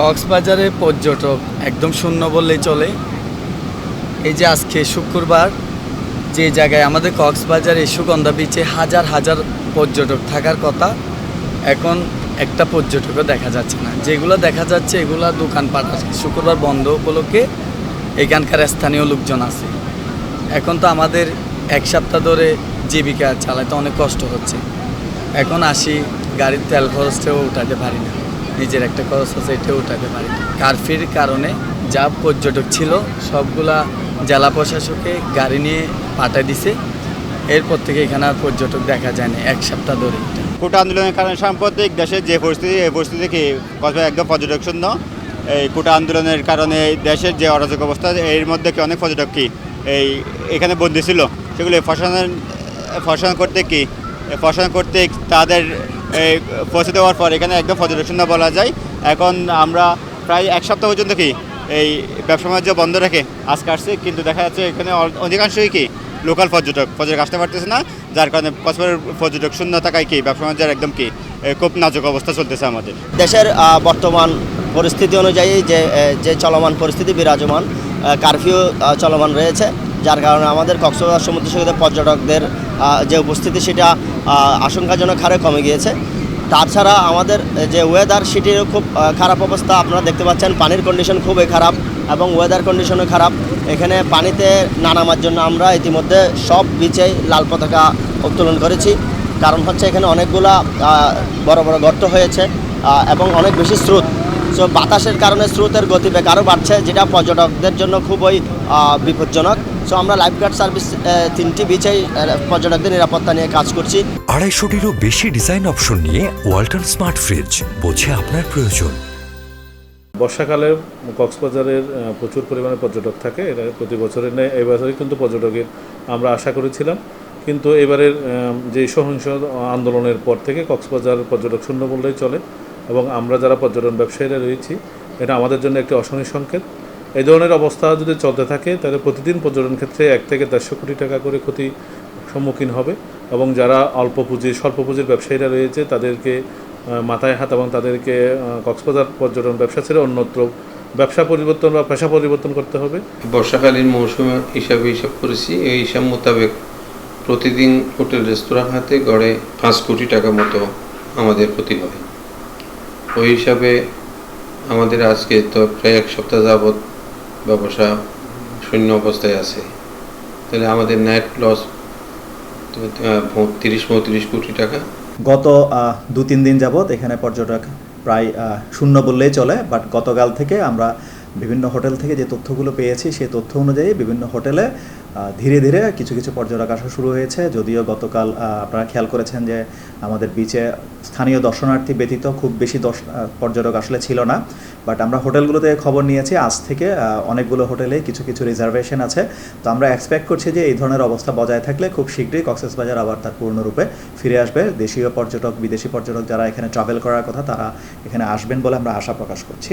কক্সবাজারে পর্যটক একদম শূন্য বললেই চলে। এই যে আজকে শুক্রবার, যে জায়গায় আমাদের কক্সবাজারে সুগন্ধা বিচে হাজার হাজার পর্যটক থাকার কথা, এখন একটা পর্যটকও দেখা যাচ্ছে না। যেগুলো দেখা যাচ্ছে, এগুলো দোকানপাট আছে। শুক্রবার বন্ধ উপলক্ষে এখানকার স্থানীয় লোকজন আছে। এখন তো আমাদের এক সপ্তাহ ধরে জীবিকা চালাতে অনেক কষ্ট হচ্ছে। এখন আসি, গাড়ির তেল খরচটাও উঠাতে পারি না। নিজের একটা খরচ আছে, এটাও উঠাতে পারি। কারফির কারণে যা পর্যটক ছিল, সবগুলা জেলা প্রশাসকে গাড়ি নিয়ে পাঠিয়ে দিছে। এরপর থেকে এখানে আর পর্যটক দেখা যায় না, এক সপ্তাহ ধরে। কোটা আন্দোলনের কারণে সাম্প্রতিক দেশের যে পরিস্থিতি, এই পরিস্থিতি কি একদম পর্যটক শূন্য। এই কোটা আন্দোলনের কারণে দেশের যে অরাজক অবস্থা, এর মধ্যে কি অনেক পর্যটক কি এই এখানে বন্দি ছিল? সেগুলো ফসান ফসান করতে কি? ফসান করতে তাদের পৌঁছে দেওয়ার পর এখানে একদম পর্যটক শূন্য বলা যায়। এখন আমরা প্রায় এক সপ্তাহ পর্যন্ত কি এই ব্যবসা বাণিজ্য বন্ধ রেখে আজকে আসছে, কিন্তু দেখা যাচ্ছে এখানে অধিকাংশই কি লোকাল পর্যটক। পর্যটক আসতে পারতেছে না, যার কারণে কক্সবাজারের পর্যটক শূন্য থাকায় কি ব্যবসা বাণিজ্যের একদম কি খুব নাজুক অবস্থা চলতেছে আমাদের। দেশের বর্তমান পরিস্থিতি অনুযায়ী যে যে চলমান পরিস্থিতি বিরাজমান কারফিউ চলমান রয়েছে যার কারণে আমাদের কক্সবাজার সমুদ্র সৈকতে পর্যটকদের যে উপস্থিতি সেটা আশঙ্কাজনক হারে কমে গিয়েছে। তাছাড়া আমাদের যে ওয়েদার সেটিরও খুব খারাপ অবস্থা আপনারা দেখতে পাচ্ছেন। পানির কন্ডিশন খুবই খারাপ এবং ওয়েদার কন্ডিশনও খারাপ। এখানে পানিতে না নামার জন্য আমরা ইতিমধ্যে সব বিচেই লাল পতাকা উত্তোলন করেছি। কারণ হচ্ছে এখানে অনেকগুলা বড় বড় গর্ত হয়েছে এবং অনেক বেশি স্রোত। সো বাতাসের কারণে স্রোতের গতিবেগ আরও বাড়ছে, যেটা পর্যটকদের জন্য খুবই বিপজ্জনক। সো আমরা লাইফগার্ড সার্ভিস তিনটি বিচেই আহ, পর্যটকদের নিরাপত্তা নিয়ে কাজ করছি। আড়াইশোটিরও বেশি ডিজাইন অপশন নিয়ে ওয়ালটন স্মার্ট ফ্রিজ বোঝে আপনার প্রয়োজন। বর্ষাকালে কক্সবাজারের প্রচুর পরিমাণে পর্যটক থাকে। এটা প্রতি বছরের নেয় এই বছরই কিন্তু পর্যটকের আমরা আশা করেছিলাম। কিন্তু এবারের যে সহিংস আন্দোলনের পর থেকে কক্সবাজার পর্যটক শূন্য বললেই চলে। এবং আমরা যারা পর্যটন ব্যবসায়ীরা রয়েছি এটা আমাদের জন্য একটি অশনি সংকেত। এই ধরনের অবস্থা যদি চলতে থাকে, তাহলে প্রতিদিন পর্যটন ক্ষেত্রে এক থেকে দেড়শো কোটি টাকা করে ক্ষতি সম্মুখীন হবে এবং যারা অল্প পুঁজি, স্বল্প পুঁজির ব্যবসায়ীরা রয়েছে, তাদেরকে মাথায় হাত এবং তাদেরকে কক্সবাজার পর্যটন ব্যবসা ছেড়ে অন্যত্র ব্যবসা পরিবর্তন বা পেশা পরিবর্তন করতে হবে। বর্ষাকালীন মৌসুমে হিসাবে হিসাব করেছি, এই হিসাব মোতাবেক প্রতিদিন হোটেল, রেস্তোরাঁ হাতে গড়ে পাঁচ কোটি টাকা মতো আমাদের ক্ষতি হয় ওই হিসাবে আমাদের আজকে তো প্রায় এক সপ্তাহ যাবৎ ব্যবসা শূন্য অবস্থায় আছে। তাহলে আমাদের নেট লস তিরিশ পঁয়ত্রিশ কোটি টাকা। গত দু তিন দিন যাবৎ এখানে পর্যটক প্রায় শূন্য বললেই চলে বাট গতকাল থেকে আমরা বিভিন্ন হোটেল থেকে যে তথ্যগুলো পেয়েছি, সেই তথ্য অনুযায়ী বিভিন্ন হোটেলে ধীরে ধীরে কিছু কিছু পর্যটক আসা শুরু হয়েছে। যদিও গতকাল আপনারা খেয়াল করেছেন যে আমাদের বিচে স্থানীয় দর্শনার্থী ব্যতীত খুব বেশি দর্শ পর্যটক আসলে ছিল না। বাট আমরা হোটেলগুলোতে খবর নিয়েছি, আজ থেকে অনেকগুলো হোটেলে কিছু কিছু রিজার্ভেশন আছে। তো আমরা এক্সপেক্ট করছি যে এই ধরনের অবস্থা বজায় থাকলে খুব শীঘ্রই কক্সবাজার আবার তার পূর্ণরূপে ফিরে আসবে। দেশীয় পর্যটক, বিদেশি পর্যটক যারা এখানে ট্রাভেল করার কথা, তারা এখানে আসবেন বলে আমরা আশা প্রকাশ করছি।